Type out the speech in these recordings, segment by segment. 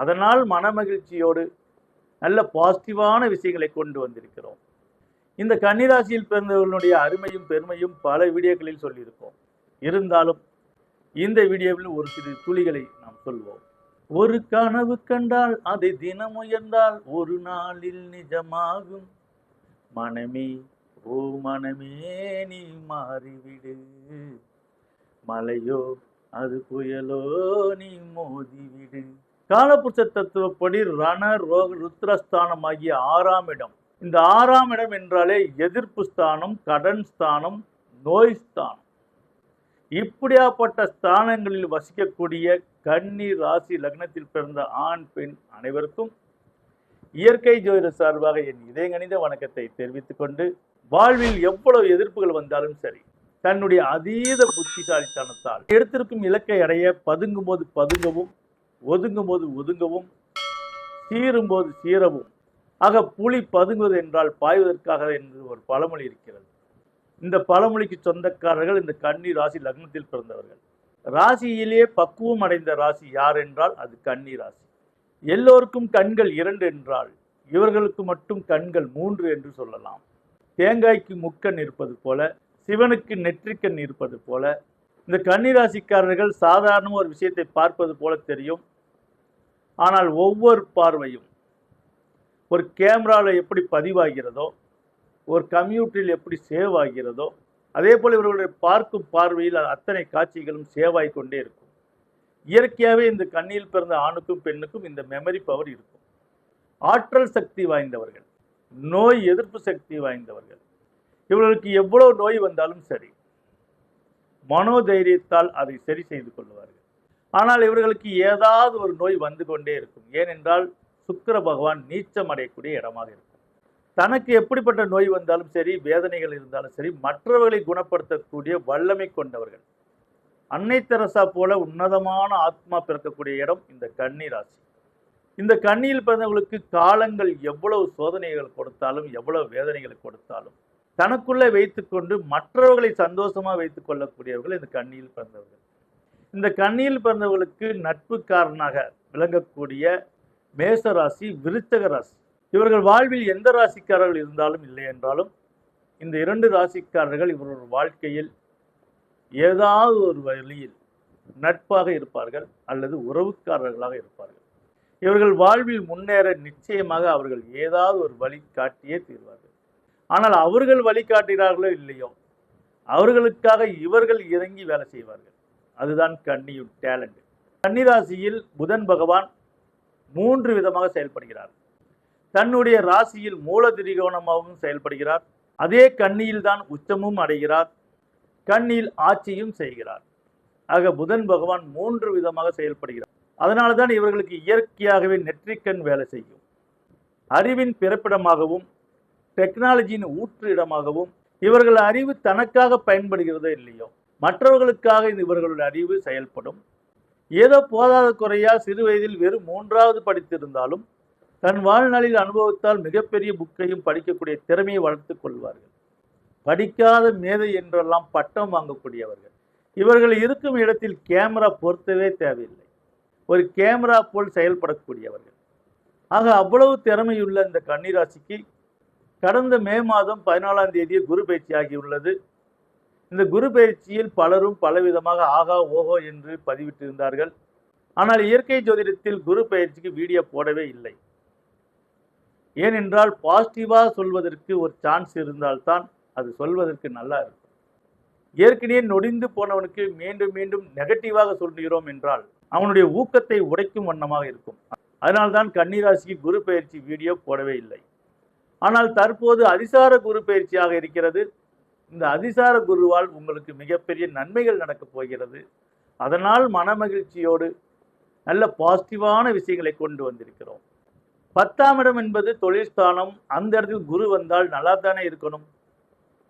அதனால் மனமகிழ்ச்சியோடு நல்ல பாசிட்டிவான விஷயங்களை கொண்டு வந்திருக்கிறோம். இந்த கன்னிராசியில் பிறந்தவர்களுடைய அருமையும் பெருமையும் பல வீடியோக்களில் சொல்லியிருக்கோம். இருந்தாலும் இந்த வீடியோவில் ஒரு சிறு துளிகளை நாம் சொல்வோம். ஒரு கனவு கண்டால் அதை தினம் உயர்ந்தால் ஒரு நாளில் நிஜமாகும். மனமே ஓ மனமே நீ மாறிவிடு. மலையோ அது புயலோ நீ மோதிவிடு. காலபுருஷ தத்துவப்படி ரண ரோக ருத்ரஸ்தானம் ஆகிய ஆறாம் இடம். இந்த ஆறாம் இடம் என்றாலே எதிர்ப்பு ஸ்தானம் கடன் ஸ்தானம் நோய் ஸ்தானம். இப்படியாப்பட்ட ஸ்தானங்களில் வசிக்கக்கூடிய கன்னி ராசி லக்னத்தில் பிறந்த ஆண் பெண் அனைவருக்கும் இயற்கை ஜோதிட சார்பாக என் இதயங்கணித வணக்கத்தை தெரிவித்துக் கொண்டு வாழ்வில் எவ்வளவு எதிர்ப்புகள் வந்தாலும் சரி தன்னுடைய அதீத புத்திசாலித்தனத்தால் எடுத்திருக்கும் இலக்கை அடைய பதுங்கும் போது பதுங்கவும் ஒதுங்கும் போது ஒதுங்கவும் சீரும் போது சீரவும் ஆக புலி பதுங்குவது என்றால் பாய்வதற்காக என்று ஒரு பழமொழி இருக்கிறது. இந்த பழமொழிக்கு சொந்தக்காரர்கள் இந்த கன்னி ராசி லக்னத்தில் பிறந்தவர்கள். ராசியிலே பக்குவம் அடைந்த ராசி யார் என்றால் அது கன்னி ராசி. எல்லோருக்கும் கண்கள் இரண்டு என்றால் இவர்களுக்கு மட்டும் கண்கள் மூன்று என்று சொல்லலாம். தேங்காய்க்கு முக்கண் இருப்பது போல சிவனுக்கு நெற்றிக்கண் இருப்பது போல இந்த கன்னிராசிக்காரர்கள் சாதாரண ஒரு விஷயத்தை பார்ப்பது போல தெரியும். ஆனால் ஒவ்வொரு பார்வையும் ஒரு கேமராவில் எப்படி பதிவாகிறதோ ஒரு கம்ப்யூட்டரில் எப்படி சேவ் ஆகிறதோ அதே போல் இவர்களுடைய பார்க்கும் பார்வையில் அத்தனை காட்சிகளும் சேவ் கொண்டே இருக்கும். இயற்கையாகவே இந்த கண்ணியில் பிறந்த ஆணுக்கும் பெண்ணுக்கும் இந்த மெமரி பவர் இருக்கும். ஆற்றல் சக்தி வாய்ந்தவர்கள் நோய் எதிர்ப்பு சக்தி வாய்ந்தவர்கள் இவர்களுக்கு எவ்வளோ நோய் வந்தாலும் சரி மனோதைரியத்தால் அதை சரி செய்து கொள்வார்கள். ஆனால் இவர்களுக்கு ஏதாவது ஒரு நோய் வந்து கொண்டே இருக்கும். ஏனென்றால் சுக்கர பகவான் நீச்சம் அடையக்கூடிய இடமாக இருக்கும். தனக்கு எப்படிப்பட்ட நோய் வந்தாலும் சரி வேதனைகள் இருந்தாலும் சரி மற்றவர்களை குணப்படுத்தக்கூடிய வல்லமை கொண்டவர்கள். அன்னை தெரசா போல உன்னதமான ஆத்மா பிறக்கக்கூடிய இடம் இந்த கன்னி ராசி. இந்த கண்ணியில் பிறந்தவர்களுக்கு காலங்கள் எவ்வளவு சோதனைகள் கொடுத்தாலும் எவ்வளவு வேதனைகளை கொடுத்தாலும் தனக்குள்ளே வைத்துக்கொண்டு மற்றவர்களை சந்தோஷமாக வைத்துக் கொள்ளக்கூடியவர்கள் இந்த கண்ணியில் பிறந்தவர்கள். இந்த கண்ணியில் பிறந்தவர்களுக்கு நட்புக்காரனாக விளங்கக்கூடிய மேச ராசி விருச்சக ராசி. இவர்கள் வாழ்வில் எந்த ராசிக்காரர்கள் இருந்தாலும் இல்லை என்றாலும் இந்த இரண்டு ராசிக்காரர்கள் இவர்கள் வாழ்க்கையில் ஏதாவது ஒரு வழியில் நட்பாக இருப்பார்கள் அல்லது உறவுக்காரர்களாக இருப்பார்கள். இவர்கள் வாழ்வில் முன்னேற நிச்சயமாக அவர்கள் ஏதாவது ஒரு வழி காட்டியே தீர்வார்கள். ஆனால் அவர்கள் வழிகாட்டினார்களோ இல்லையோ அவர்களுக்காக இவர்கள் இறங்கி வேலை செய்வார்கள். அதுதான் கன்னியும் டேலண்ட் கன்னிராசியில் புதன் பகவான் மூன்று விதமாக செயல்படுகிறார். தன்னுடைய ராசியில் மூல திரிகோணமாகவும் செயல்படுகிறார். அதே கன்னியில் தான் உச்சமும் அடைகிறார். கண்ணில் ஆட்சியும் செய்கிறார். ஆக புதன் பகவான் மூன்று விதமாக செயல்படுகிறார். அதனால தான் இவர்களுக்கு இயற்கையாகவே நெற்றிக்கண் வேலை செய்யும். அறிவின் பிறப்பிடமாகவும் டெக்னாலஜியின் ஊற்று இடமாகவும் இவர்கள் அறிவு தனக்காக பயன்படுகிறதோ இல்லையோ மற்றவர்களுக்காக இந்த இவர்களுடைய அறிவு செயல்படும். ஏதோ போதாத குறையா சிறு வயதில் வெறும் மூன்றாவது படித்திருந்தாலும் தன் வாழ்நாளில் அனுபவத்தால் மிகப்பெரிய புக்கையும் படிக்கக்கூடிய திறமையை வளர்த்துக் கொள்வார்கள். படிக்காத மேதை என்றெல்லாம் பட்டம் வாங்கக்கூடியவர்கள். இவர்கள் இருக்கும் இடத்தில் கேமரா பொருத்தவே தேவையில்லை. ஒரு கேமரா போல் செயல்படக்கூடியவர்கள். ஆக அவ்வளவு திறமையுள்ள இந்த கன்னிராசிக்கு கடந்த மே மாதம் பதினாலாம் தேதி குரு பயிற்சி ஆகியுள்ளது. இந்த குரு பயிற்சியில் பலரும் பலவிதமாக ஆகா ஓஹோ என்று பதிவிட்டிருந்தார்கள். ஆனால் இயற்கை ஜோதிடத்தில் குரு பயிற்சிக்கு வீடியோ போடவே இல்லை. ஏனென்றால் பாசிட்டிவாக சொல்வதற்கு ஒரு சான்ஸ் இருந்தால்தான் அது சொல்வதற்கு நல்லா இருக்கும். ஏற்கனவே நொடிந்து போனவனுக்கு மீண்டும் மீண்டும் நெகட்டிவாக சொல்கிறோம் என்றால் அவனுடைய ஊக்கத்தை உடைக்கும் வண்ணமாக இருக்கும். அதனால்தான் கன்னிராசிக்கு குரு பயிற்சி வீடியோ போடவே இல்லை. ஆனால் தற்போது அதிசார குரு பயிற்சியாக இருக்கிறது. இந்த அதிசார குருவால் உங்களுக்கு மிகப்பெரிய நன்மைகள் நடக்கப் போகிறது. அதனால் மனமகிழ்ச்சியோடு நல்ல பாசிட்டிவான விஷயங்களை கொண்டு வந்திருக்கிறோம். பத்தாம் இடம் என்பது தொழில் ஸ்தானம். அந்த இடத்தில் குரு வந்தால் நல்லா தானே இருக்கணும்.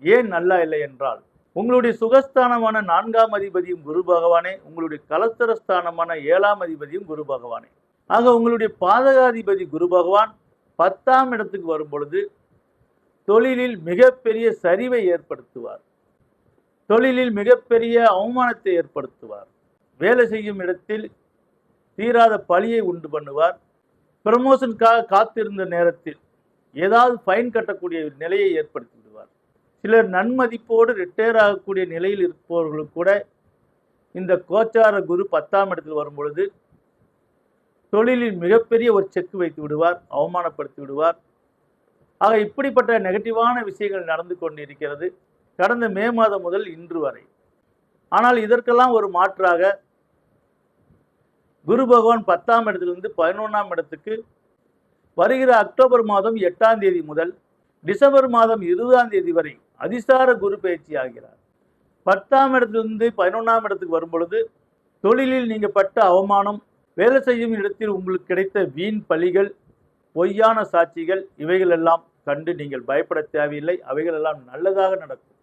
ஏன் நல்லா இல்லை என்றால் உங்களுடைய சுகஸ்தானமான நான்காம் அதிபதியும் குரு பகவானே உங்களுடைய கலத்தரஸ்தானமான ஏழாம் அதிபதியும் குரு பகவானே. ஆக உங்களுடைய பாதகாதிபதி குரு பகவான் பத்தாம் இடத்துக்கு வரும் பொழுது தொழிலில் மிகப்பெரிய சரிவை ஏற்படுத்துவார். தொழிலில் மிகப்பெரிய அவமானத்தை ஏற்படுத்துவார். வேலை செய்யும் இடத்தில் தீராத பழியை உண்டு பண்ணுவார். ப்ரமோஷனுக்காக காத்திருந்த நேரத்தில் ஏதாவது ஃபைன் கட்டக்கூடிய நிலையை ஏற்படுத்தி விடுவார் சிலர் நன்மதிப்போடு ரிட்டையர் ஆகக்கூடிய நிலையில் இருப்பவர்களுக்கு கூட இந்த கோச்சார குரு பத்தாம் இடத்தில் வரும் பொழுது தொழிலில் மிகப்பெரிய ஒரு செக் வைத்து விடுவார் அவமானப்படுத்தி விடுவார். ஆக இப்படிப்பட்ட நெகட்டிவான விஷயங்கள் நடந்து கொண்டிருக்கிறது கடந்த மே மாதம் முதல் இன்று வரை. ஆனால் இதற்கெல்லாம் ஒரு மாற்றாக குரு பகவான் பத்தாம் இடத்திலிருந்து பதினொன்றாம் இடத்துக்கு வருகிற அக்டோபர் மாதம் எட்டாம் தேதி முதல் டிசம்பர் மாதம் இருபதாம் தேதி வரை அதிசார குரு பயிற்சி ஆகிறார். பத்தாம் இடத்திலிருந்து பதினொன்றாம் இடத்துக்கு வரும் பொழுது தொழிலில் நீங்கள் பட்ட அவமானம் வேலை செய்யும் இடத்தில் உங்களுக்கு கிடைத்த வீண் பழிகள் பொய்யான சாட்சிகள் இவைகளெல்லாம் கண்டு நீங்கள் பயப்பட தேவையில்லை. அவைகளெல்லாம் நல்லதாக நடக்கும்.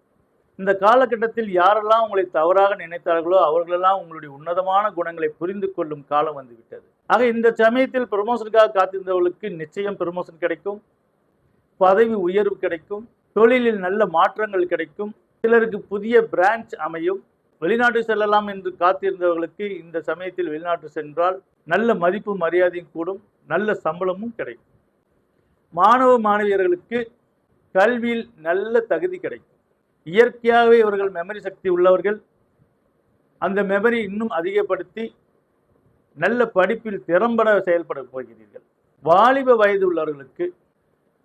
இந்த காலகட்டத்தில் யாரெல்லாம் உங்களை தவறாக நினைத்தார்களோ அவர்களெல்லாம் உங்களுடைய உன்னதமான குணங்களை புரிந்து கொள்ளும் காலம் வந்துவிட்டது. ஆக இந்த சமயத்தில் ப்ரமோஷனுக்காக காத்திருந்தவர்களுக்கு நிச்சயம் ப்ரமோஷன் கிடைக்கும். பதவி உயர்வு கிடைக்கும். தொழிலில் நல்ல மாற்றங்கள் கிடைக்கும். சிலருக்கு புதிய பிரான்ச் அமையும். வெளிநாட்டு செல்லலாம் என்று காத்திருந்தவர்களுக்கு இந்த சமயத்தில் வெளிநாட்டு சென்றால் நல்ல மதிப்பு மரியாதையும் கூடும் நல்ல சம்பளமும் கிடைக்கும். மாணவ மாணவியர்களுக்கு கல்வியில் நல்ல தகுதி கிடைக்கும். இயற்கையாகவே இவர்கள் மெமரி சக்தி உள்ளவர்கள். அந்த மெமரி இன்னும் அதிகப்படுத்தி நல்ல படிப்பில் திறம்பட செயல்பட போகிறீர்கள். வாலிப வயது உள்ளவர்களுக்கு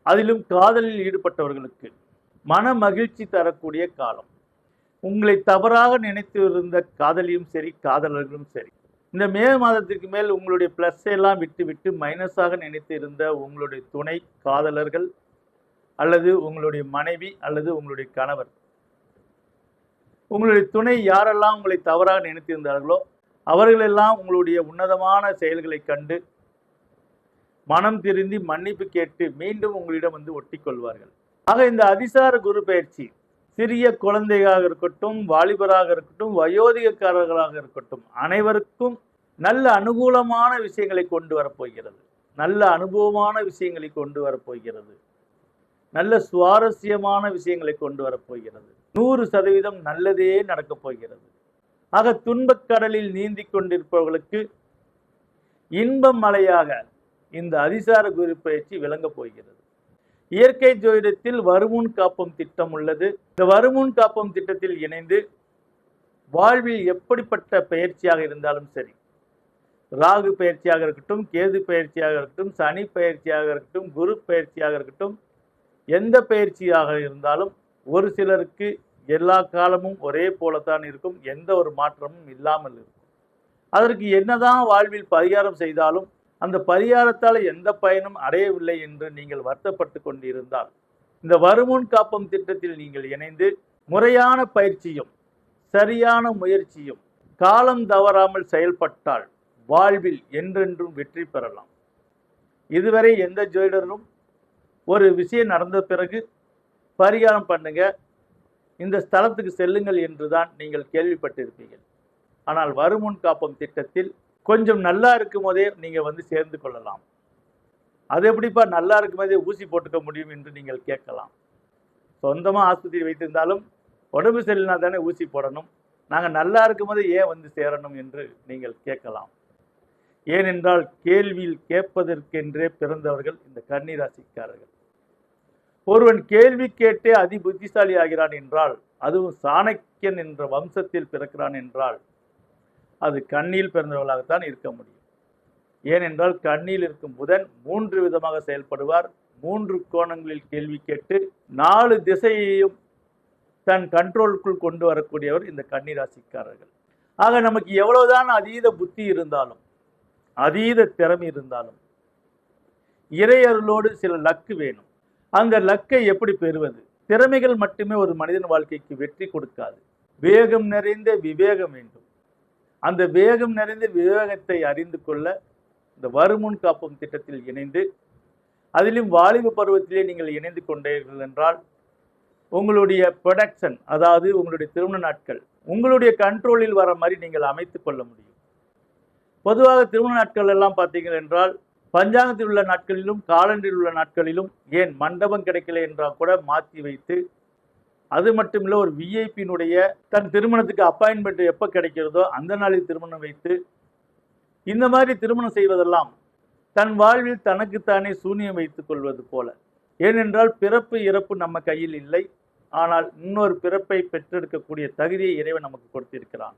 அதிலும் காதலில் ஈடுபட்டவர்களுக்கு மன மகிழ்ச்சி தரக்கூடிய காலம். உங்களை தவறாக நினைத்து இருந்த காதலியும் சரி காதலர்களும் சரி இந்த மே மாதத்திற்கு மேல் உங்களுடைய ப்ளஸ் எல்லாம் விட்டு விட்டு மைனஸாக நினைத்து இருந்த உங்களுடைய துணை காதலர்கள் அல்லது உங்களுடைய மனைவி அல்லது உங்களுடைய கணவர் உங்களுடைய துணை யாரெல்லாம் உங்களை தவறாக நினைத்திருந்தார்களோ அவர்களெல்லாம் உங்களுடைய உன்னதமான செயல்களை கண்டு மனம் திருந்தி மன்னிப்பு கேட்டு மீண்டும் உங்களிடம் வந்து ஒட்டி கொள்வார்கள். ஆக இந்த அதிசார குரு பயிற்சி சிறிய குழந்தையாக இருக்கட்டும் வாலிபராக இருக்கட்டும் வயோதிகக்காரர்களாக இருக்கட்டும் அனைவருக்கும் நல்ல அனுகூலமான விஷயங்களை கொண்டு வரப்போகிறது. நல்ல அனுபவமான விஷயங்களை கொண்டு வரப்போகிறது. நல்ல சுவாரஸ்யமான விஷயங்களை கொண்டு வரப்போகிறது. நூறு சதவீதம் நல்லதே நடக்கப் போகிறது. ஆக துன்பக் கடலில் நீந்தி கொண்டிருப்பவர்களுக்கு இன்பம் மலையாக இந்த அதிசார குரு பயிற்சி விளங்கப் போகிறது. இயற்கை ஜோதிடத்தில் வருமுன் காப்பம் திட்டம் உள்ளது. இந்த வருமுன் காப்பம் திட்டத்தில் இணைந்து வாழ்வில் எப்படிப்பட்ட பயிற்சியாக இருந்தாலும் சரி ராகு பயிற்சியாக இருக்கட்டும் கேது பயிற்சியாக இருக்கட்டும் சனி பயிற்சியாக இருக்கட்டும் குரு பயிற்சியாக இருக்கட்டும் எந்த பயிற்சியாக இருந்தாலும் ஒரு சிலருக்கு எல்லா காலமும் ஒரே போலத்தான் இருக்கும். எந்த ஒரு மாற்றமும் இல்லாமல் இருக்கும். அதற்கு என்னதான் வாழ்வில் பரிகாரம் செய்தாலும் அந்த பரிகாரத்தால் எந்த பயனும் அடையவில்லை என்று நீங்கள் வருத்தப்பட்டு கொண்டிருந்தால் இந்த வருமுன் காப்பம் திட்டத்தில் நீங்கள் இணைந்து முறையான பயிற்சியும் சரியான முயற்சியும் காலம் தவறாமல் செயல்பட்டால் வாழ்வில் என்றென்றும் வெற்றி பெறலாம். இதுவரை எந்த ஜோதிடரும் ஒரு விஷயம் நடந்த பிறகு பரிகாரம் பண்ணுங்க இந்த ஸ்தலத்துக்கு செல்லுங்கள் என்றுதான் நீங்கள் கேள்விப்பட்டிருப்பீர்கள். ஆனால் வருமுன் காப்பம் திட்டத்தில் கொஞ்சம் நல்லா இருக்கும் போதே நீங்கள் வந்து சேர்ந்து கொள்ளலாம். அது எப்படிப்பா நல்லா இருக்கும் போதே ஊசி போட்டுக்க முடியும் என்று நீங்கள் கேட்கலாம். சொந்தமாக ஆஸ்பத்திரி வைத்திருந்தாலும் உடம்பு சரியில்லைனா தானே ஊசி போடணும். நாங்கள் நல்லா இருக்கும் போதே ஏன் வந்து சேரணும் என்று நீங்கள் கேட்கலாம். ஏனென்றால் கேள்வியில் கேட்பதற்கென்றே பிறந்தவர்கள் இந்த கன்னிராசிக்காரர்கள். ஒருவன் கேள்வி கேட்டே அதி புத்திசாலி ஆகிறான் என்றால் அதுவும் சாணக்கியன் என்ற வம்சத்தில் பிறக்கிறான் என்றால் அது கண்ணில் பிறந்தவர்களாகத்தான் இருக்க முடியும். ஏனென்றால் கண்ணில் இருக்கும் புதன் மூன்று விதமாக செயல்படுவார். மூன்று கோணங்களில் கேள்வி கேட்டு நாலு திசையையும் தன் கண்ட்ரோலுக்குள் கொண்டு வரக்கூடியவர் இந்த கன்னிராசிக்காரர்கள். ஆக நமக்கு எவ்வளவுதான் அதீத புத்தி இருந்தாலும் அதீத திறமை இருந்தாலும் இறையருளோடு சில லக்கு வேணும். அந்த லக்கை எப்படி பெறுவது? திறமைகள் மட்டுமே ஒரு மனிதன் வாழ்க்கைக்கு வெற்றி கொடுக்காது. வேகம் நிறைந்த விவேகம் வேண்டும். அந்த வேகம் நிறைந்த விவேகத்தை அறிந்து கொள்ள இந்த வருமுன் காப்பும் திட்டத்தில் இணைந்து அதிலும் வாலிப பருவத்திலே நீங்கள் இணைந்து கொண்டீர்கள் என்றால் உங்களுடைய ப்ரொடக்ஷன் அதாவது உங்களுடைய திருமண நாட்கள் உங்களுடைய கண்ட்ரோலில் வர மாதிரி நீங்கள் அமைத்து கொள்ள முடியும். பொதுவாக திருமண நாட்கள் எல்லாம் பார்த்தீங்கள் என்றால் பஞ்சாங்கத்தில் உள்ள நாட்களிலும் காலண்டரில் உள்ள நாட்களிலும் ஏன் மண்டபம் கிடைக்கல என்றால் கூட மாற்றி வைத்து அது மட்டும் இல்லை ஒரு விஐபியினுடைய தன் திருமணத்துக்கு அப்பாயின்மெண்ட் எப்போ கிடைக்கிறதோ அந்த நாளில் திருமணம் வைத்து இந்த மாதிரி திருமணம் செய்வதெல்லாம் தன் வாழ்வில் தனக்குத்தானே சூனியம் வைத்துக் கொள்வது போல. ஏனென்றால் பிறப்பு இறப்பு நம்ம கையில் இல்லை. ஆனால் இன்னொரு பிறப்பை பெற்றெடுக்கக்கூடிய தகுதியை இறைவன் நமக்கு கொடுத்திருக்கிறான்.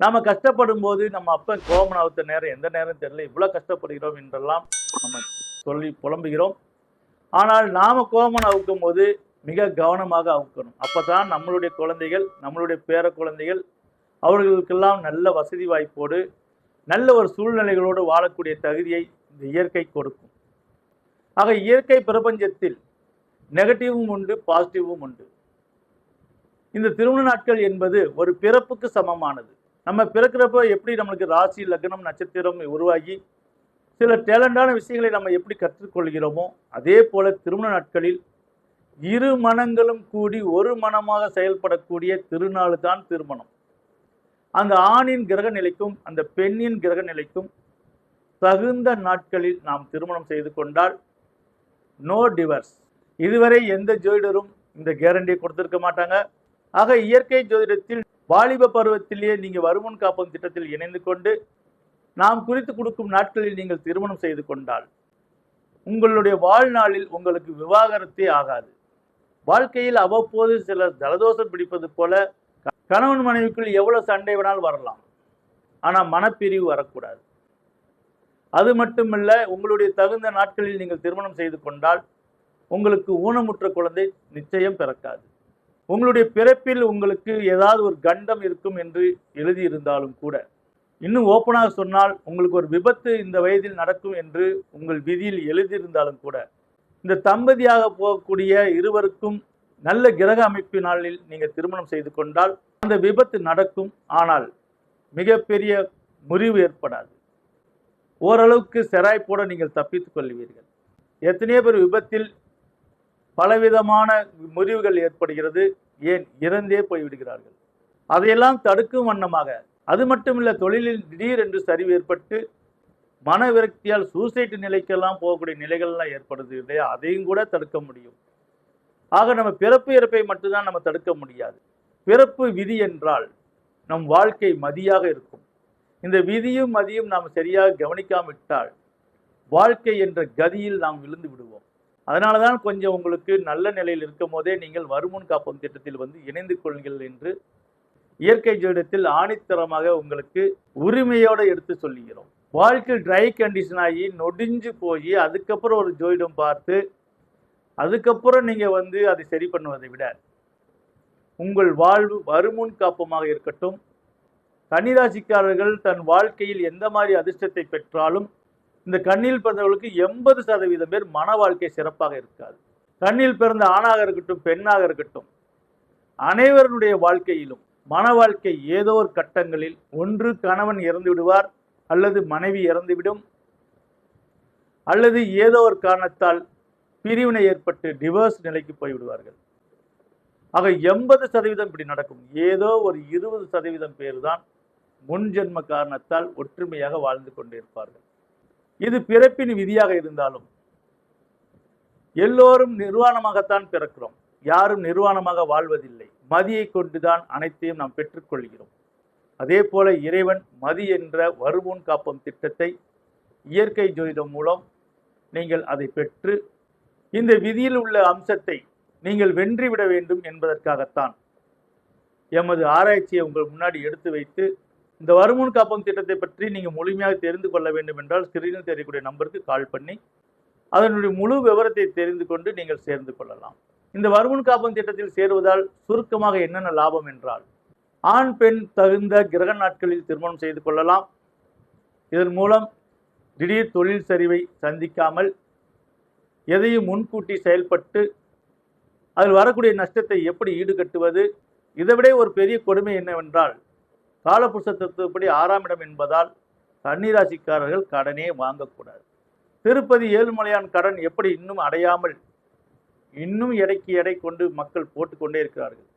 நாம் கஷ்டப்படும் போது நம்ம அப்பன் கோமன் அவுத்த நேரம் எந்த நேரம் தெரியல இவ்வளோ கஷ்டப்படுகிறோம் என்றெல்லாம் நம்ம சொல்லி புலம்புகிறோம். ஆனால் நாம் கோமன் அவுக்கும் போது மிக கவனமாக அவுக்கணும். அப்பதான் நம்மளுடைய குழந்தைகள் நம்மளுடைய பேர குழந்தைகள் அவர்களுக்கெல்லாம் நல்ல வசதி வாய்ப்போடு நல்ல ஒரு சூழ்நிலைகளோடு வாழக்கூடிய தகுதியை இந்த இயற்கை கொடுக்கும். ஆக இயற்கை பிரபஞ்சத்தில் நெகட்டிவும் உண்டு பாசிட்டிவும் உண்டு. இந்த திருமண நாட்கள் என்பது ஒரு பிறப்புக்கு சமமானது. நம்ம பிறக்கிறப்ப எப்படி நம்மளுக்கு ராசி லக்னம் நட்சத்திரம் உருவாகி சில டேலண்டான விஷயங்களை நம்ம எப்படி கற்றுக்கொள்கிறோமோ அதே போல திருமண நாட்களில் இரு மனங்களும் கூடி ஒரு மனமாக செயல்படக்கூடிய திருநாள் தான் திருமணம். அந்த ஆணின் கிரக நிலைக்கும் அந்த பெண்ணின் கிரக நிலைக்கும் தகுந்த நாட்களில் நாம் திருமணம் செய்து கொண்டால் நோ டிவர்ஸ் இதுவரை எந்த ஜோதிடரும் இந்த கேரண்டியை கொடுத்திருக்க மாட்டாங்க. ஆக இயற்கை ஜோதிடத்தில் வாலிப பருவத்திலேயே நீங்கள் வருமுன் காப்பம் திட்டத்தில் இணைந்து கொண்டு நாம் குறித்து கொடுக்கும் நாட்களில் நீங்கள் திருமணம் செய்து கொண்டால் உங்களுடைய வாழ்நாளில் உங்களுக்கு விவாகரத்தே ஆகாது. வாழ்க்கையில் அவ்வப்போது சில ஜலதோஷம் பிடிப்பது போல க- கணவன் மனைவிக்குள் எவ்வளவு சண்டை வேணாலும் வரலாம். ஆனால் மனப்பிரிவு வரக்கூடாது. அது மட்டுமல்ல உங்களுடைய தகுந்த நாட்களில் நீங்கள் திருமணம் செய்து கொண்டால் உங்களுக்கு ஊனமுற்ற குழந்தை நிச்சயம் பிறக்காது. உங்களுடைய பிறப்பில் உங்களுக்கு ஏதாவது ஒரு கண்டம் இருக்கும் என்று எழுதியிருந்தாலும் கூட இன்னும் ஓப்பனாக சொன்னால் உங்களுக்கு ஒரு விபத்து இந்த வயதில் நடக்கும் என்று உங்கள் விதியில் எழுதியிருந்தாலும் கூட இந்த தம்பதியாக போகக்கூடிய இருவருக்கும் நல்ல கிரக அமைப்பினாலில் நீங்கள் திருமணம் செய்து கொண்டால் அந்த விபத்து நடக்கும். ஆனால் மிகப்பெரிய முறிவு ஏற்படாது. ஓரளவுக்கு செராய்ப்போட நீங்கள் தப்பித்துக் கொள்வீர்கள். எத்தனையோ பேர் விபத்தில் பலவிதமான முறிவுகள் ஏற்படுகிறது. ஏன்? இறந்தே போய்விடுகிறார்கள். அதையெல்லாம் தடுக்கும் வண்ணமாக. அது மட்டுமில்ல தொழிலில் திடீரென்று சரிவு ஏற்பட்டு மன விரக்தியால் சூசைட் நிலைக்கெல்லாம் போகக்கூடிய நிலைகள்லாம் ஏற்படுது இல்லையா அதையும் கூட தடுக்க முடியும். ஆக நம்ம பிறப்பு இறப்பை மட்டும்தான் நம்ம தடுக்க முடியாது. பிறப்பு விதி என்றால் நம் வாழ்க்கை மதியாக இருக்கும். இந்த விதியும் மதியும் நாம் சரியாக கவனிக்காமிட்டால் வாழ்க்கை என்ற கதியில் நாம் விழுந்து விடுவோம். அதனால தான் கொஞ்சம் உங்களுக்கு நல்ல நிலையில் இருக்கும் போதே நீங்கள் வருமுன் காப்பம் திட்டத்தில் வந்து இணைந்து கொள்ளுங்கள் என்று இயற்கை ஜோடத்தில் ஆணித்தரமாக உங்களுக்கு உரிமையோடு எடுத்து சொல்லுகிறோம். வாழ்க்கை ட்ரை கண்டிஷன் ஆகி நொடிஞ்சு போய் அதுக்கப்புறம் ஒரு ஜோதிடம் பார்த்து அதுக்கப்புறம் நீங்கள் வந்து அதை சரி பண்ணுவதை விட உங்கள் வாழ்வு வருமுன் காப்பமாக இருக்கட்டும். கன்னிராசிக்காரர்கள் தன் வாழ்க்கையில் எந்த மாதிரி அதிர்ஷ்டத்தை பெற்றாலும் இந்த கண்ணில் பிறந்தவர்களுக்கு எண்பது சதவீதம் பேர் மன வாழ்க்கை சிறப்பாக இருக்காது. கண்ணில் பிறந்த ஆணாக இருக்கட்டும் பெண்ணாக இருக்கட்டும் அனைவருடைய வாழ்க்கையிலும் மன வாழ்க்கை ஏதோ ஒரு கட்டங்களில் ஒன்று கணவன் இறந்து விடுவார். அல்லது மனைவி இறந்துவிடும். அல்லது ஏதோ ஒரு காரணத்தால் பிரிவினை ஏற்பட்டு டிவோர்ஸ் நிலைக்கு போய்விடுவார்கள். ஆக எண்பது சதவீதம் இப்படி நடக்கும். ஏதோ ஒரு இருபது சதவீதம் பேர் தான் முன் ஜென்ம காரணத்தால் ஒற்றுமையாக வாழ்ந்து கொண்டிருப்பார்கள். இது பிறப்பின் விதியாக இருந்தாலும் எல்லோரும் நிர்வாணமாகத்தான் பிறக்கிறோம். யாரும் நிர்வாணமாக வாழ்வதில்லை. மதியை கொண்டுதான் அனைத்தையும் நாம் பெற்றுக்கொள்கிறோம். அதே போல இறைவன் மதி என்ற வருமுன் காப்பம் திட்டத்தை இயற்கை ஜோதிடம் மூலம் நீங்கள் அதை பெற்று இந்த விதியில் உள்ள அம்சத்தை நீங்கள் வென்றிவிட வேண்டும் என்பதற்காகத்தான் எமது ஆராய்ச்சியை உங்கள் முன்னாடி எடுத்து வைத்து இந்த வருமுன் காப்பம் திட்டத்தை பற்றி நீங்கள் முழுமையாக தெரிந்து கொள்ள வேண்டும் என்றால் ஸ்கிரீனில் தெரியக்கூடிய நம்பருக்கு கால் பண்ணி அதனுடைய முழு விவரத்தை தெரிந்து கொண்டு நீங்கள் சேர்ந்து கொள்ளலாம். இந்த வருமுன் காப்பம் திட்டத்தில் சேருவதால் சுருக்கமாக என்னென்ன லாபம் என்றால் ஆண் பெண் தகுந்த கிரக நாட்களில் திருமணம் செய்து கொள்ளலாம். இதன் மூலம் திடீர் தொழில் சரிவை சந்திக்காமல் எதையும் முன்கூட்டி செயல்பட்டு அதில் வரக்கூடிய நஷ்டத்தை எப்படி ஈடுகட்டுவது? இதைவிட ஒரு பெரிய கொடுமை என்னவென்றால் காலபுருஷ தத்துவப்படி ஆறாம் இடம் என்பதால் கன்னிராசிக்காரர்கள் கடனே வாங்கக்கூடாது. திருப்பதி ஏழுமலையான் கடன் எப்படி இன்னும் அடையாமல் இன்னும் எடைக்கு எடை கொண்டு மக்கள் போட்டுக்கொண்டே இருக்கிறார்கள்.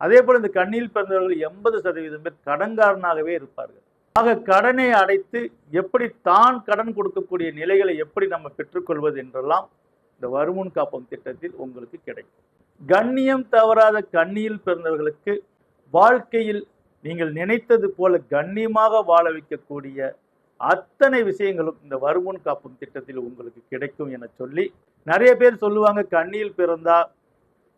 அதே போல் இந்த கண்ணில் பிறந்தவர்கள் எண்பது சதவீதம் பேர் கடன்காரனாகவே இருப்பார்கள். ஆக கடனை அடைத்து எப்படி தான் கடன் கொடுக்கக்கூடிய நிலைகளை எப்படி நம்ம பெற்றுக்கொள்வது என்றெல்லாம் இந்த வருமுன் காப்பம் திட்டத்தில் உங்களுக்கு கிடைக்கும். கண்ணியம் தவறாத கண்ணியில் பிறந்தவர்களுக்கு வாழ்க்கையில் நீங்கள் நினைத்தது போல கண்ணியமாக வாழ வைக்கக்கூடிய அத்தனை விஷயங்களும் இந்த வருமுன் காப்பும் திட்டத்தில் உங்களுக்கு கிடைக்கும் என சொல்லி நிறைய பேர் சொல்லுவாங்க கண்ணியில் பிறந்தா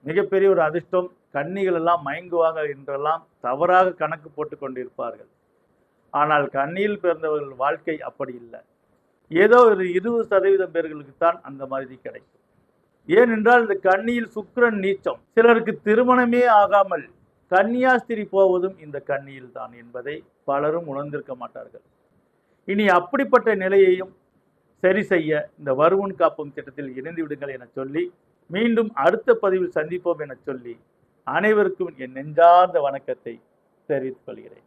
மிகப்பெரிய ஒரு அதிர்ஷ்டம் கன்னிகள் எல்லாம் மயங்குவாங்க என்றெல்லாம் தவறாக கணக்கு போட்டு கொண்டிருப்பார்கள். ஆனால் கண்ணியில் பிறந்தவர்கள் வாழ்க்கை அப்படி இல்லை. ஏதோ ஒரு இருபது சதவீதம் பேர்களுக்கு தான் அந்த மாதிரி கிடைக்கும். ஏனென்றால் இந்த கண்ணியில் சுக்கரன் நீச்சம். சிலருக்கு திருமணமே ஆகாமல் கன்னியாஸ்திரி போவதும் இந்த கண்ணியில் தான் என்பதை பலரும் உணர்ந்திருக்க மாட்டார்கள். இனி அப்படிப்பட்ட நிலையையும் சரி செய்ய இந்த வருமுன் காப்பும் திட்டத்தில் இணைந்து விடுங்கள் என சொல்லி மீண்டும் அடுத்த பதிவில் சந்திப்போம் என சொல்லி அனைவருக்கும் என் நெஞ்சார்ந்த வணக்கத்தை தெரிவித்துக் கொள்கிறேன்.